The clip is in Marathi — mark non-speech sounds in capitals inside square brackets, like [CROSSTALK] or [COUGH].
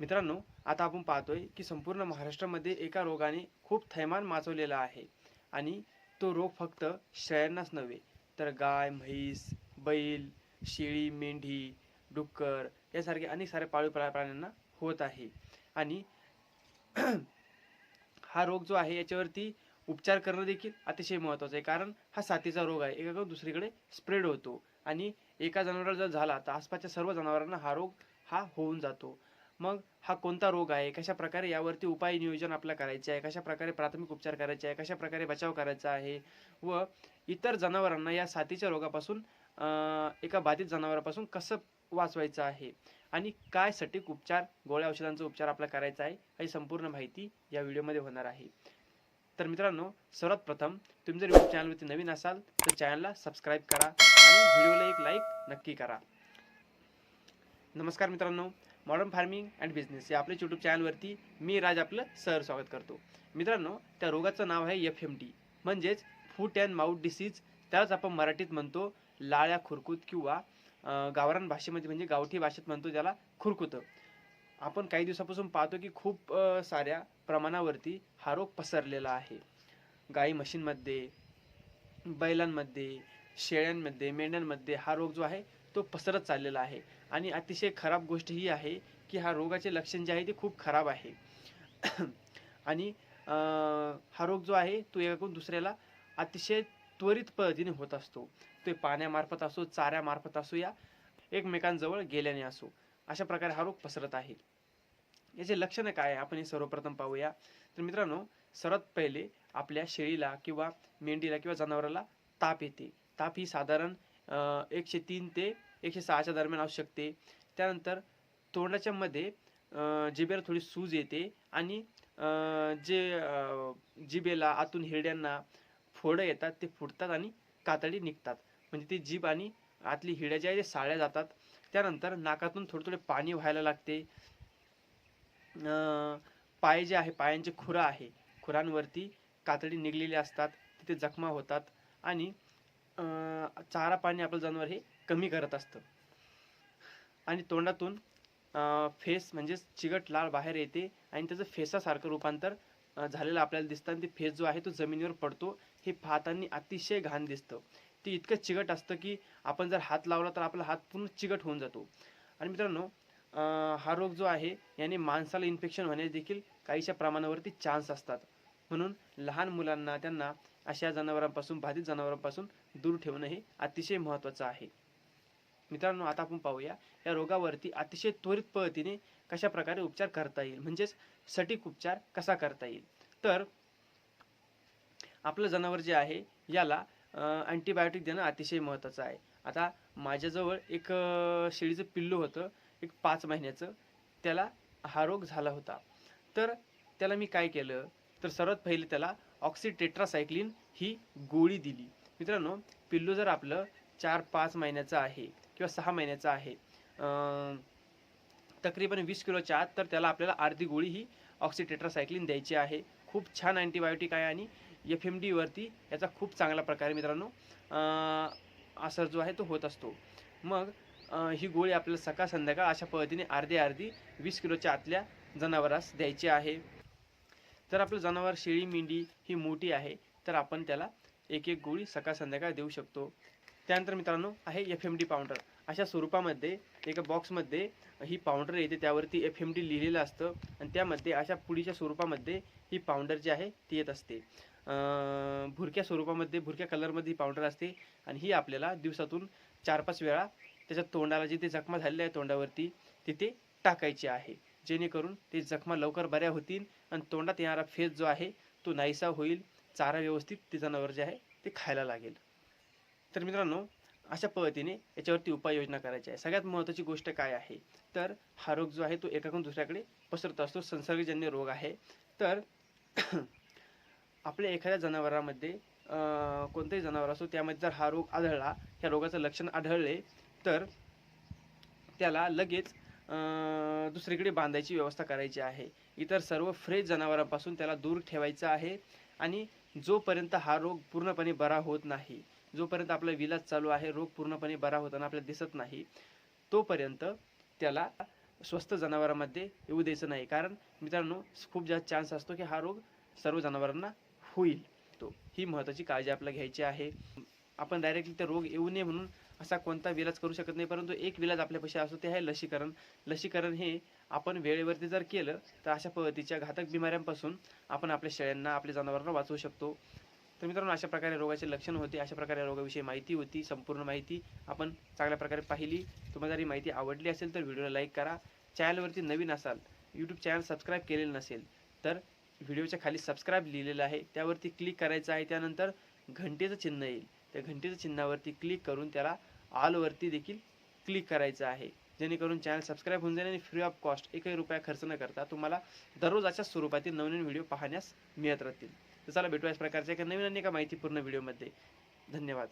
मित्रांनो आता आपण पाहतोय की संपूर्ण महाराष्ट्रामध्ये एका रोगाने खूप थैमान माचवलेला आहे आणि तो रोग फक्त शेळ्यांनाच नव्हे तर गाय म्हैस बैल शेळी मेंढी डुक्कर यासारखे अनेक सारे पाळीव प्राण्यांना होत आहे. आणि [CLEARS THROAT] हा रोग जो आहे याच्यावरती उपचार करणं देखील अतिशय महत्त्वाचं आहे कारण हा साथीचा रोग आहे. एकाकडून दुसरीकडे स्प्रेड होतो आणि एका जनावराला जर झाला तर आसपासच्या सर्व जनावरांना हा रोग हा होऊन जातो. मग हा कोणता रोग आहे? कशा प्रकारे यावरती उपाय नियोजन आपल्या करायचे आहे? कशा प्रकारे प्राथमिक उपचार करायचे आहे? कशा प्रकारे बचाव करायचा आहे? व इतर जनावरांना या साथीच्या रोगापासून एका बाधित जनावरापासून कसं वाचवायचं आहे? आणि काय सटीक उपचार गोळ्या औषधांचा उपचार आपला करायचा आहे? ही संपूर्ण माहिती या व्हिडिओमध्ये होणार आहे. तर मित्रांनो सर्वात प्रथम तुम्ही जर यूट्यूब चॅनलवरती नवीन असाल तर चॅनलला सबस्क्राईब करा आणि व्हिडिओला एक लाईक नक्की करा. नमस्कार मित्रांनो. मॉडर्न फार्मिंग अँड बिझनेस या आपल्या यूट्यूब चॅनलवरती मी राज आपलं सर स्वागत करतो. मित्रांनो त्या रोगाचं नाव आहे एफ एम डी म्हणजेच फूट अँड माउथ डिसीज त्यालाच आपण मराठीत म्हणतो लाळ्या खुरकूत किंवा गावरान भाषेमध्ये म्हणजे गावठी भाषेत म्हणतो त्याला खुरकुतं. आपण काही दिवसापासून पाहतो की खूप साऱ्या प्रमाणावरती हा रोग पसरलेला आहे. गाई म्हशींमध्ये बैलांमध्ये शेळ्यांमध्ये मेंढ्यांमध्ये हा रोग जो आहे तो पसरत चाललेला आहे. आणि अतिशय खराब गोष्ट ही आहे की हा रोगाचे लक्षण जे आहे ते खूप खराब आहे. [CLEARS THROAT] आणि हा रोग जो आहे तो एकाकडून दुसऱ्याला अतिशय त्वरित पद्धतीने होत असतो. ते पाण्यामार्फत असो चाऱ्यामार्फत असो या एकमेकांजवळ गेल्याने असो अशा प्रकारे हा रोग पसरत आहे. याचे लक्षणं काय आहे? आपण हे सर्वप्रथम पाहूया. तर मित्रांनो सर्वात पहिले आपल्या शेळीला किंवा मेंढीला किंवा जनावराला ताप येते. ताप ही साधारण एकशे तीन ते एकशे सहाच्या दरम्यान असू शकते. त्यानंतर तोंडाच्या मध्ये जिबेला थोडी सूज येते आणि जे जिबेला आतून हिरड्यांना फोडं येतात ते फुटतात आणि कातडी निघतात. म्हणजे ती जीभ आणि आतली हिड्या ज्या आहे ते साळ्या जातात. त्यानंतर नाकातून थोडे थोडे पाणी व्हायला लागते. पाय जे आहे पायांचे खुरा आहे खुरांवरती कातडी निघलेली असतात तिथे जखमा होतात आणि चारा पाणी आपलं जनावर हे कमी करत असतं. आणि तोंडातून फेस म्हणजेच चिकट लाळ बाहेर येते आणि त्याचं फेसासारखं रूपांतर झालेलं आपल्याला दिसतं आणि ते फेस जो आहे तो जमिनीवर पडतो हे पाहताना अतिशय घाण दिसतं. ते इतकं चिकट असतं की आपण जर हात लावला तर आपला हात पूर्ण चिकट होऊन जातो. आणि मित्रांनो हा रोग जो आहे याने माणसाला इन्फेक्शन होण्यास देखील काहीशा प्रमाणावरती चान्स असतात. म्हणून लहान मुलांना त्यांना अशा जनावरांपासून बाधित जनावरांपासून दूर ठेवणं हे अतिशय महत्त्वाचं आहे. मित्रांनो आता आपण पाहूया या रोगावरती अतिशय त्वरित पद्धतीने कशा प्रकारे उपचार करता येईल? म्हणजेच सटीक उपचार कसा करता येईल? तर आपलं जनावर जे आहे याला अँटीबायोटिक देणं अतिशय महत्त्वाचं आहे. आता माझ्याजवळ एक शेळीचं पिल्लू होतं एक पाच महिन्याचं. त्याला हा रोग झाला होता. तर त्याला मी काय केलं? तर सर्वात पहिले त्याला ऑक्सिटेट्रासायक्लिन ही गोळी दिली. मित्रांनो पिल्लू जर आपलं चार पाच महिन्याचं आहे किंवा सहा महिन्याचं आहे तकरीबन वीस किलोच्या आत तर त्याला आपल्याला अर्धी गोळी ही ऑक्सिटेट्रासायक्लिन द्यायची आहे. खूप छान अँटीबायोटिक आहे आणि एफ एम डीवरती याचा खूप चांगला प्रकारे मित्रांनो. अं, असर जो आहे तो होत असतो. मग ही गोळी आपल्याला सकाळ संध्याकाळ अशा पद्धतीने अर्धी अर्धी वीस किलोच्या आतल्या जनावरास द्यायची आहे. तर आपलं जनावर शेळी मेंढी ही मोठी आहे तर आपण त्याला एक एक गोळी सकाळ संध्याकाळ देऊ शकतो. त्यानंतर मित्रांनो आहे एफ एम डी पावडर अशा स्वरूपामध्ये एका बॉक्समध्ये ही पावडर येते. त्यावरती एफ एम डी लिहिलेलं असतं आणि त्यामध्ये अशा पुडीच्या स्वरूपामध्ये ही पावडर जी आहे ती येत असते. भुरक्या स्वरूपामध्ये भुरक्या कलरमध्ये ही पावडर असते आणि ही आपल्याला दिवसातून चार पाच वेळा त्याच्या तोंडाला जिथे जखमा झालेल्या आहे तोंडावरती तिथे टाकायची आहे. जेणेकरून ते जखमा लवकर बऱ्या होतील आणि तोंडात येणारा फेस जो आहे तो नाहीसा होईल. चारा व्यवस्थित ते जनावर जे आहे ते खायला लागेल. तर मित्रांनो अशा पद्धतीने याच्यावरती उपाययोजना करायची आहे. सगळ्यात महत्त्वाची गोष्ट काय आहे? तर हा रोग जो आहे तो एकाकडून दुसऱ्याकडे पसरत असतो. संसर्गजन्य रोग आहे. तर [CLEARS THROAT] आपल्या एखाद्या जनावरामध्ये कोणतंही जनावर असो त्यामध्ये जर हा रोग आढळला ह्या रोगाचं लक्षण आढळले तर त्याला लगेच दुसरीकडे बांधायची व्यवस्था करायची आहे. इतर सर्व फ्रेश जनावरांपासून त्याला दूर ठेवायचं आहे. आणि जोपर्यंत हा रोग पूर्णपणे बरा होत नाही जोपर्यंत आपला विलाज चालू आहे रोग पूर्णपणे बरा होताना आपल्याला दिसत नाही तोपर्यंत त्याला स्वस्त जनावरांमध्ये येऊ द्यायचं नाही. कारण मित्रांनो खूप जास्त चान्स असतो की हा रोग सर्व जनावरांना होईल. तो ही महत्त्वाची काळजी आपल्याला घ्यायची आहे. आपण डायरेक्टली ते रोग येऊ नये म्हणून असा कोणता विलाज करू शकत नाही परंतु एक विलाज आपल्यापाशी असतो ते आहे लसीकरण. लसीकरण हे आपण वेळेवरती जर केलं तर अशा पद्धतीच्या घातक बिमाऱ्यांपासून आपण आपल्या शेळ्यांना आपल्या जनावरांना वाचवू शकतो. तर मित्रांनो अशा प्रकारे रोगाचे लक्षण होते अशा प्रकारे रोगाविषयी माहिती होती संपूर्ण माहिती आपण चांगल्या प्रकारे पाहिली. तुम्हाला जर ही माहिती आवडली असेल तर व्हिडिओला लाईक करा. चॅनलवरती नवीन असाल यूट्यूब चॅनल सबस्क्राईब केलेलं नसेल तर व्हिडिओच्या खाली सबस्क्राईब लिहिलेलं आहे. त्यावरती क्लिक करायचं आहे त्यानंतर घंटेचं चिन्ह येईल. त्या घंटेच्या चिन्हावरती क्लिक करून त्याला ऑलवरती देखील क्लिक करायचं आहे. जेणेकरून चॅनल सबस्क्राईब होऊन जाईल आणि फ्री ऑफ कॉस्ट एकही रुपया खर्च न करता तुम्हाला दररोज अशा स्वरूपातील नवीन व्हिडिओ पाहण्यास मिळत राहतील. तर चला भेटू याच प्रकारच्या एका नवीन आणि एका माहितीपूर्ण व्हिडिओमध्ये धन्यवाद.